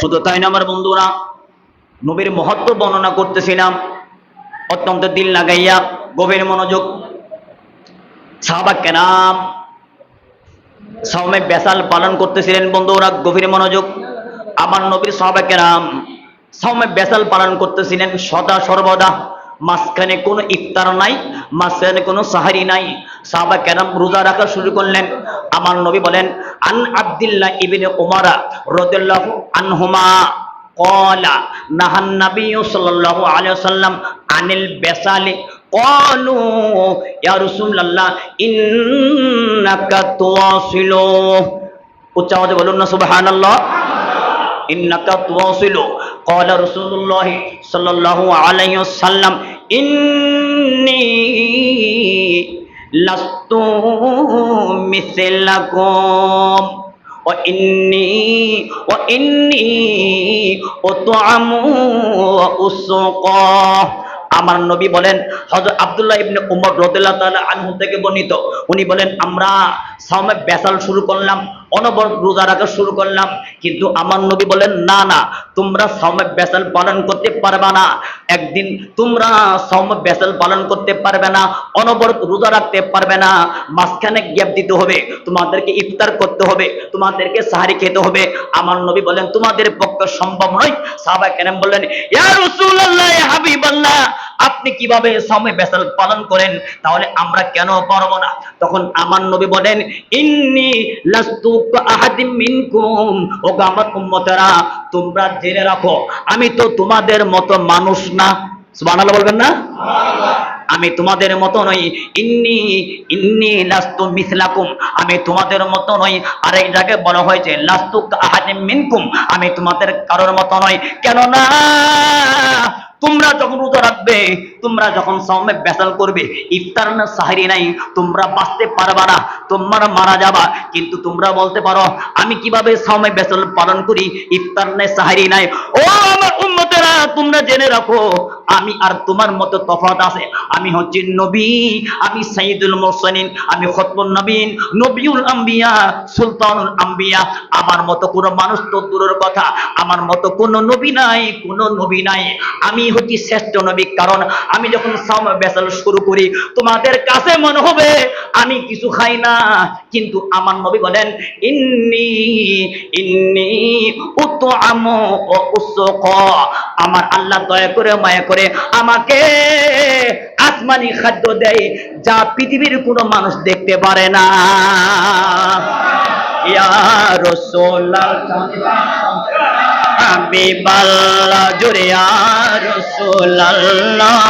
শুধু তাই না, আমার বন্ধুরা? নবীর মহত্ব বর্ণনা করতেছিলাম। অত্যন্ত দিল লাগাইয়া, গভীর মনোযোগ। সাহাবা কেনাম সাওমে বেসাল পালন করতেছিলেন, বন্ধুরা, গভীর মনোযোগ। আমার নবীর সাহাবা কেরাম সাওমে বেসাল পালন করতেছিলেন সদা সর্বদা। মাঝখানে কোনো ইফতার নাই মাঝখানে কোনো সাহারি নাই। সাহাবা কেরাম রোজা রাখা শুরু করলেন। আমার নবী বলেন, আন আব্দুল্লাহ ইবিনে উমারা রদুল্লাহ আনহুমা কলা নাহান নবী সাল্লাল্লাহু আলাইহি ওয়াসাল্লাম আনিল বেসালে কলু ইয়া রাসূলুল্লাহ, ইন্নাকা তুওয়াসিলু। উচ্চ আওয়াজে বলুন না, সুবহানাল্লাহ। ইন্নাকা তুওয়াসিলু। কলা রাসূলুল্লাহ সাল্লাল্লাহু আলাইহি ওয়াসাল্লাম ইন إني لست مثلكم وإني وإني أطعم وأسقى আমার নবী বলেন হযরত আব্দুল্লাহ ইবনে উমর রাদিয়াল্লাহু তাআলা আনহু থেকে বর্ণিত উনি বলেন আমরা সাওমে বেসাল শুরু করলাম অনবরত রোজা রাখা শুরু করলাম। কিন্তু আমার নবী বলেন, না না, তোমরা সাওমে বেসাল পালন করতে পারবে না। একদিন তোমরা সাওমে বেসাল পালন করতে পারবে না অনবরত রোজা রাখতে পারবে না। মাঝখানে গ্যাপ দিতে হবে, তোমাদেরকে ইফতার করতে হবে, তোমাদেরকে সাহারি খেতে হবে। আমার নবী বলেন, তোমাদের পক্ষে সম্ভব নয়। সাহাবা কেরাম বললেন, ইয়া রাসূলুল্লাহ হাবিবাল্লাহ আপনি কীভাবে সামে বেসাল পালন করেন? তাহলে আমরা কেন পারব না? তখন আমার নবী বলেন, ইন্নি লাস্তু আহাদিম মিনকুম। ও আমার উম্মতেরা, তোমরা জেনে রাখো, আমি তো তোমাদের মতো মানুষ না। সুবহানাল্লাহ বলবেন না? আমি তোমাদের মতো নই। ইন্নি ইন্নি লাস্তু মিসলাকুম। আমি তোমাদের মতো নই। আরেক জায়গায় বলা হয়েছে লাস্তু আহাদিম মিনকুম। আমি তোমাদের কারোর মতো নই। কেন না তোমরা যখন রোজা রাখবে, তোমরা যখন সামনে বেসাল করবে, ইফতার না সাহারি নাই, তোমরা বাঁচতে পারবা না, তোমরা মারা যাবা। কিন্তু তোমরা বলতে পারো, আমি কীভাবে সামনে বেসাল পালন করি, ইফতার নাই, সাহারি নাই? ও আমার উম্মতেরা তোমরা জেনে রাখো, আমি আর তোমার মতো তফাৎ আছে। আমি হচ্ছি নবী, আমি সাইদুল মুরসালিন, আমি খতমুন নবীন, নবিউল আম্বিয়া, সুলতানুল আম্বিয়া। আমার মতো কোনো মানুষ তো দূরের কথা, আমার মতো কোনো নবী নাই, কোনো নবী নাই। আমি হচ্ছি শ্রেষ্ঠ নবী, কারণ আমি যখন সাম বেসাল শুরু করি, তোমাদের কাছে মনে হবে, আমি কিছু খাই না। কিন্তু আমার নবী বলেন, ইন্নি ইন্নি উতআমু ও উসক আমার আল্লাহ দয়া করে, মায়া করে আমাকে আসমানি খাদ্য দেয়, যা পৃথিবীর কোনো মানুষ দেখতে পারে না। রাসূলুল্লাহ, হাবিবাল্লাহ, জোরে আর রাসূলুল্লাহ।